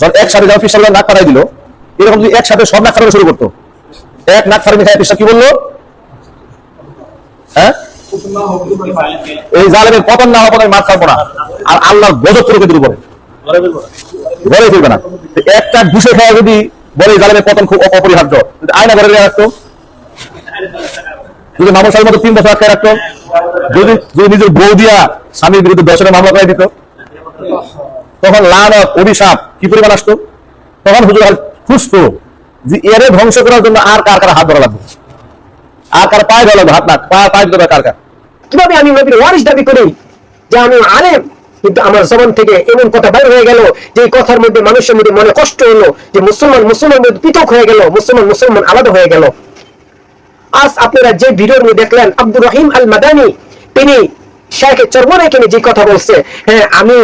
যখন একসাথে যখন পিসাব নাক ফাটাই দিল। এরকম যদি একসাথে সব নাক ফাটানো শুরু করতো। এক নাক ফাটানি খায় পিসাব কি বলল? হ্যাঁ? এই জালেমের পতন না হওয়া মাছ খাব না। আর আল্লাহ গজব করে কিন্তু ঘরে ফিরবে না। একটা ঘুষে খাওয়া যদি বলে জালেমের পতন খুব অপরিহার্য। আয়না ঘরে রাখতো, যদি মামুর সাহেব মতো তিন বছর আটকে রাখতো, যদি যদি নিজের বউ দিয়া স্বামীর বিরুদ্ধে দর্শনের মামলা করে দিত তখন লানত অভিশাপ কি পরিমাণ আসতো? তখন হুজুর খুঁজতো যে এরে ধ্বংস করার জন্য আর কার কার হাত ধরা লাগবে? আর কার পায়ে ধরা হাত না, পা পায়ে ধরা কার কার? কীভাবে আমি নবীর ওয়ারিস দাবি করি যে আমি আলেম, কিন্তু আমার জবান থেকে এমন কথা বাইর হয়ে গেল যে কথার মধ্যে মানুষের মধ্যে মনে কষ্ট হলো যে মুসলমান মুসলমান মধ্যে পৃথক হয়ে গেল, মুসলমান মুসলমান আলাদা হয়ে গেল। আজ আপনারা যে ভিডিওর মধ্যে দেখলেন, আব্দুর রহিম আল মাদানি তিনি চর্মনে এখানে যে কথা বলছে হ্যাঁ আমি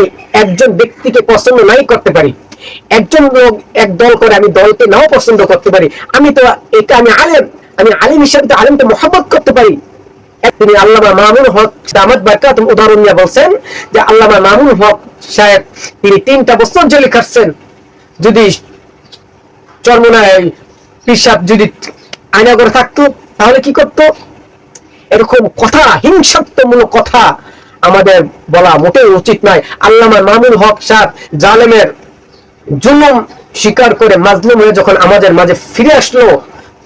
একজন ব্যক্তিকে পছন্দ নাই করতে পারি। একজন লোক এক দল করে আমি দলকে নাও পছন্দ করতে পারি। আমি তো এটা আমি আলেম, আমি আলিম হিসাবে তো আলেমকে মহাব্বত করতে পারি। তিনি আল্লামা মামুন হক দামাত বারকাত উদাহরণ নিয়ে বলছেন যে আল্লামা মামুন হক সাহেব, তিনি তিনটা বছর জেলে খাটছেন। যদি চর্মনায় পিসাব যদি আয়না করে থাকতো, তাহলে কি করতো? এরকম কথা, হিংসাত্মমূলক কথা আমাদের বলা মোটেই উচিত নয়। আল্লামা মামুন হক সাহেব জালেমের জুলুম স্বীকার করে মাজলুম হয়ে যখন আমাদের মাঝে ফিরে আসলো,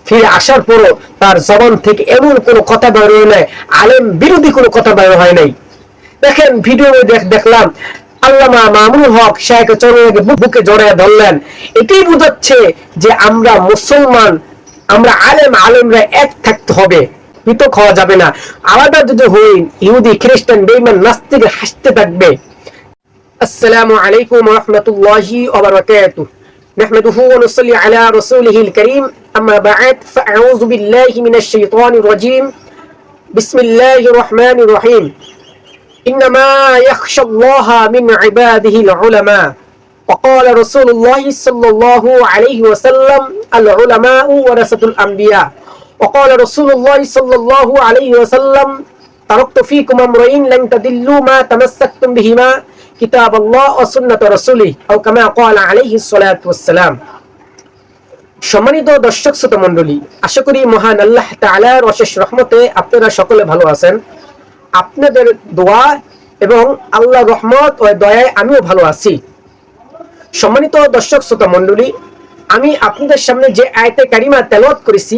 ফিরে আসার পরও তার জবান থেকে এমন কোনো কথা বের হয় নাই, আলেম বিরোধী কোনো কথা বের হয় নাই। দেখেন ভিডিও দেখলাম, আল্লামা মামুল হক শাহেখ চরণকে বুকে জড়ায় ধরলেন। এটাই বোঝাচ্ছে যে আমরা মুসলমান, আমরা আলেম, আলেমরা এক থাকতে হবে। পৃথক হওয়া যাবে না আলাদা যদি হই ইহুদি খ্রিস্টান বেইমান নাস্তিক হাসতে থাকবে السلام عليكم ورحمة الله وبركاته نحمده ونصلي على رسوله الكريم أما بعد فأعوذ بالله من الشيطان الرجيم بسم الله الرحمن الرحيم إنما يخشى الله من عباده العلماء وقال رسول الله صلى الله عليه وسلم العلماء ورثة الأنبياء وقال رسول الله صلى الله عليه وسلم تركت فيكم أمرين لن تدلوا ما تمسكتم بهما কিতাব আল্লাহ ও সুন্নাত রাসূলি আও কামা ক্বালা আলাইহি সাল্লাতু ওয়াসসালাম সম্মানিত দর্শক শ্রোতা মণ্ডলী আশা করি মহান আল্লাহ তাআলার অশেষ রহমতে আপনারা সকলে ভালো আছেন আপনাদের দোয়া এবং আল্লাহ রহমত ও দয়ায় আমিও ভালো আছি সম্মানিত দর্শক শ্রোতা মণ্ডলী আমি আপনাদের সামনে যে আয়াতে কারিমা তেলাওয়াত করেছি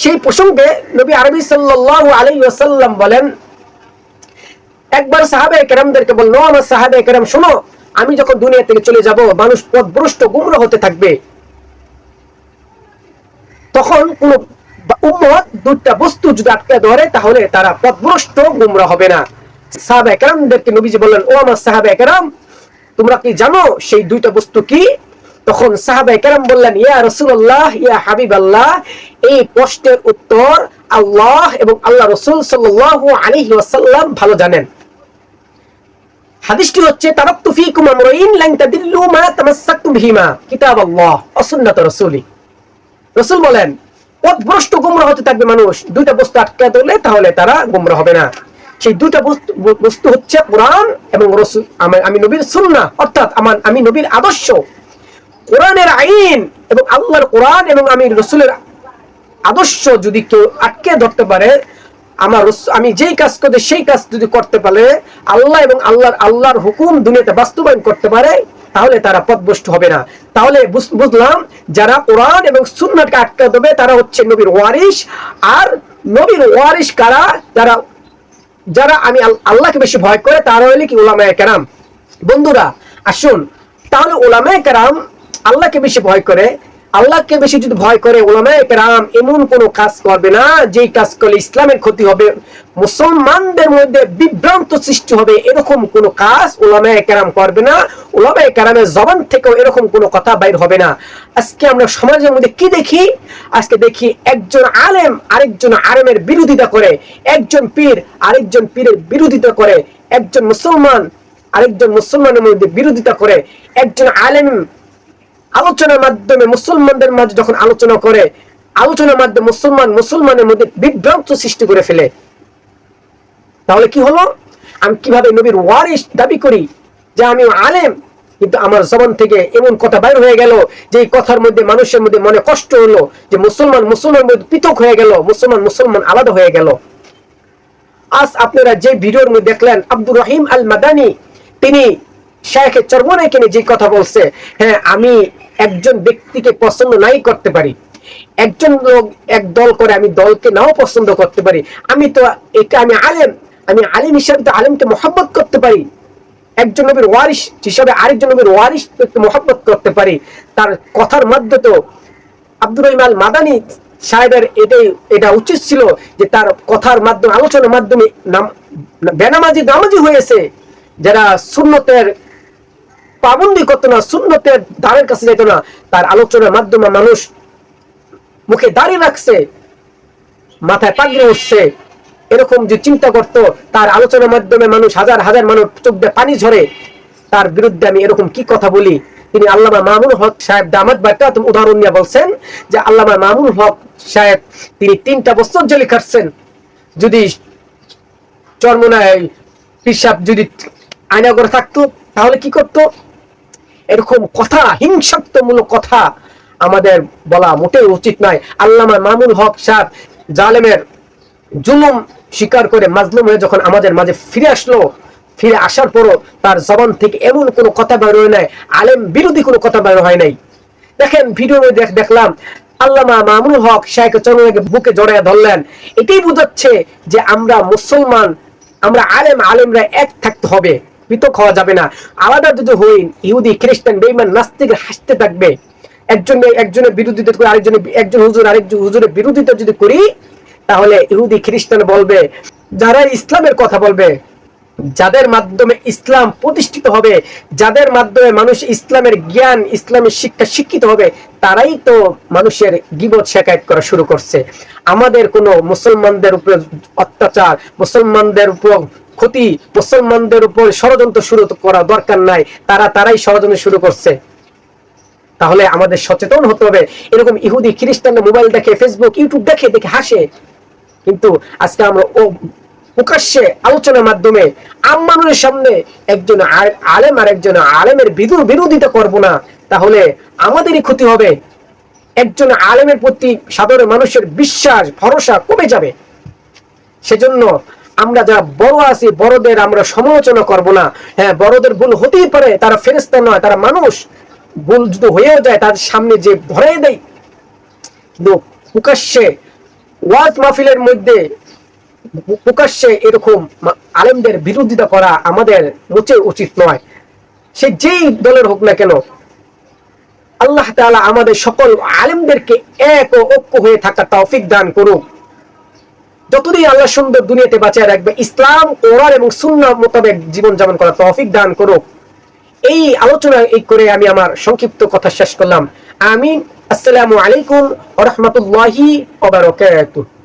সেই প্রসঙ্গে নবী আরবি সাল্লাল্লাহু আলাইহি ওয়াসাল্লাম বলেন, একবার সাহাবে কেরামদেরকে বলল আমার সাহাবে কেরাম, শোনো, আমি যখন দুনিয়া থেকে চলে যাব, মানুষ পথভ্রষ্ট গুমরা হতে থাকবে। তখন কোন উম্মত দুটা বস্তু যদি আটকে ধরে, তাহলে তারা পথভ্রষ্ট গুমরা হবে না। সাহাবে কেরামদেরকে নবীজি বললেন, ও আমার সাহাবে কেরাম, তোমরা কি জানো সেই দুইটা বস্তু কি? তখন সাহাবে কেরাম বললেন, ইয়া রসুল্লাহ ইয়া হাবিব আল্লাহ এই প্রশ্নের উত্তর আল্লাহ এবং আল্লাহ রসুল সাল্লাহ আলাইহি ওয়াসাল্লাম ভালো জানেন। হাদিসটি হচ্ছে মা রাসূলি রাসূল বলেন পথভ্রষ্ট হতে থাকবে মানুষ। দুইটা বস্তু আটকে দিলে তাহলে তারা গুমরা হবে না। সেই দুইটা বস্তু হচ্ছে কোরআন এবং রসুল আমি- নবীর সুন্নাহ, অর্থাৎ আমার, আমি নবীর আদর্শ। কোরআনের আইন এবং আল্লাহর কোরআন এবং আমি রসুলের আদর্শ যদি কেউ আটকে ধরতে পারে, আমার আমি যেই কাজ করতে, সেই কাজ যদি করতে পারে, আল্লাহ এবং আল্লাহর আল্লাহর হুকুম দুনিয়াতে বাস্তবায়ন করতে পারে, তাহলে তারা পথভ্রষ্ট হবে না। তাহলে বুঝলাম, যারা কোরআন এবং সুন্নাতকে আটকে দেবে তারা হচ্ছে নবীর ওয়ারিস আর নবীর ওয়ারিস কারা? যারা যারা আমি আল্লাহকে বেশি ভয় করে, তারা হইলে কি ওলামায় কেরাম। বন্ধুরা, আসুন, তাহলে ওলামায় কেরাম আল্লাহকে বেশি ভয় করে, আল্লাহকে বেশি যদি ভয় করে ওলামায় কেরাম, এমন কোন কাজ করবে না যেই কাজ করলে ইসলামের ক্ষতি হবে, মুসলমানদের মধ্যে বিভ্রান্ত সৃষ্টি হবে, এরকম কোন কাজ ওলামায় কেরাম করবে না, ওলামায়ে কারামের জবান থেকেও এরকম কোনো কথা বাইর হবে না। আজকে আমরা সমাজের মধ্যে কি দেখি? আজকে দেখি একজন আলেম আরেকজন আলেমের বিরোধিতা করে, একজন পীর আরেকজন পীরের বিরোধিতা করে, একজন মুসলমান আরেকজন মুসলমানের মধ্যে বিরোধিতা করে, একজন আলেম আলোচনার মাধ্যমে মুসলমানদের মাঝে যখন আলোচনা করে, আলোচনার মাধ্যমে মুসলমান মুসলমানের মধ্যে বিভ্রান্ত সৃষ্টি করে ফেলে, তাহলে কি হলো? আমি কীভাবে নবীর ওয়ারিস দাবি করি? যে আমি আলেম, কিন্তু আমার জবান থেকে এমন কথা বাইর হয়ে গেল, যে কথার মধ্যে মানুষের মধ্যে মনে কষ্ট হলো, যে মুসলমান মুসলমান মধ্যে পৃথক হয়ে গেল, মুসলমান মুসলমান আলাদা হয়ে গেল। আজ আপনারা যে ভিডিওর মধ্যে দেখলেন, আব্দুর রহিম আল মাদানি তিনি শায়েখের চর্মনাইকে নিয়ে যে কথা বলছে হ্যাঁ আমি একজন ব্যক্তিকে পছন্দ নাই করতে পারি। একজন লোক এক দল করে আমি দলকে নাও পছন্দ করতে পারি। আমি তো এটা আমি আলেম, আমি আলিম হিসাবে তো আলেমকে মোহাম্মত করতে পারি। একজন নবীর ওয়ারিস হিসাবে আরেকজন নবীর ওয়ারিস মোহাম্মত করতে পারি। তার কথার মধ্যে তো আব্দুর রহিম আল মাদানি সাহেবের এটাই, এটা উচিত ছিল যে তার কথার মাধ্যমে, আলোচনার মাধ্যমে নাম- বেনামাজি নামাজি হয়েছে। যারা সুন্নতের পাবন্দি করতো না, সুন্নতের দ্বারের কাছে যেত না। তার আলোচনার মাধ্যমে মানুষ মুখে দাঁড়িয়ে রাখছে, মাথায় পাগড়ি উঠছে, এরকম যে চিন্তা করত, তার আলোচনার মাধ্যমে মানুষ হাজার হাজার মানুষ চোখ দিয়ে পানি ঝরে। তার বিরুদ্ধে আমি এরকম কি কথা বলি? তিনি আল্লামা মামুন হক সাহেব দামাত বার্তা উদাহরণ নিয়ে বলছেন যে, আল্লামা মামুন হক সাহেব, তিনি তিনটা বছর জেলে খাটছেন। যদি চর্মনায় পিসাব যদি আয়না করে থাকতো, তাহলে কি করতো? এরকম কথা, হিংসাত্মমূলক কথা আমাদের বলা মোটেই উচিত নয়। আল্লামা মামুন হক সাহেব জালেমের জুলুম স্বীকার করে মাজলুম হয়ে যখন আমাদের মাঝে ফিরে আসলো, ফিরে আসার পরও তার জবান থেকে এমন কোনো কথা বের হয় নাই, আলেম বিরোধী কোনো কথা বের হয় নাই। দেখেন, ভিডিও দেখ দেখলাম, আল্লামা মামুন হক শাহেখ চরমনাকে বুকে জড়াইয়া ধরলেন। এটাই বোঝাচ্ছে যে আমরা মুসলমান, আমরা আলেম, আলেমরা এক থাকতে হবে। পৃথক হওয়া যাবে না। আলাদা যদি হই, ইহুদি, খ্রিস্টান বেইমান নাস্তিক হাসতে থাকবে, একজন একজনের বিরোধিতা করে আরেকজনের একজন হুজুর, আরেকজন হুজুরের বিরোধিতা যদি করি, তাহলে ইহুদি, খ্রিস্টান বলবে, যারা ইসলামের কথা বলবে, যাদের মাধ্যমে ইসলাম প্রতিষ্ঠিত হবে, যাদের মাধ্যমে মানুষ ইসলামের জ্ঞান, ইসলামের শিক্ষা শিক্ষিত হবে, তারাই তো মানুষের গিবত শেখায়ত করা শুরু করছে। আমাদের কোনো মুসলমানদের উপর অত্যাচার, মুসলমানদের উপর ক্ষতি মুসলমানদের উপর ষড়যন্ত্র শুরু করা দরকার নাই। তারা তারাই ষড়যন্ত্র শুরু করছে। তাহলে আমাদের সচেতন হতে হবে। এরকম ইহুদি খ্রিস্টানরা মোবাইল দেখে ফেসবুক ইউটিউব দেখে দেখে হাসে। কিন্তু আজকে আমরা ও প্রকাশ্যে আলোচনার মাধ্যমে আম মানুষের সামনে একজন আলেম আর একজন আলেমের বিদুর বিরোধিতা করব না। তাহলে আমাদেরই ক্ষতি হবে। একজন আলেমের প্রতি সাধারণ মানুষের বিশ্বাস, ভরসা কমে যাবে। সেজন্য আমরা যারা বড় আছি, বড়দের আমরা সমালোচনা করব না। হ্যাঁ বড়দের ভুল হতেই পারে, তারা ফেরেস্তা নয়, তারা মানুষ। ভুল যদি হয়েও যায়, তাদের সামনে যে ধরে দেয় কিন্তু প্রকাশ্যে ওয়াজ মাহফিলের মধ্যে প্রকাশ্যে এরকম আলেমদের বিরোধিতা করা আমাদের মোচে উচিত নয়। সে যেই দলের হোক না কেন, আল্লাহ তাআলা আমাদের সকল আলেমদেরকে এক ও ঐক্য হয়ে থাকা তৌফিক দান করুক। যতদিন আল্লাহ সুন্দর দুনিয়াতে বাঁচিয়ে রাখবে, ইসলাম, কোরআন এবং সুন্না মোতাবেক জীবন যাপন করা তৌফিক দান করুক। এই আলোচনা এই করে আমি আমার সংক্ষিপ্ত কথা শেষ করলাম। আমিন। আসসালামু আলাইকুম ওয়া রাহমাতুল্লাহি ওয়া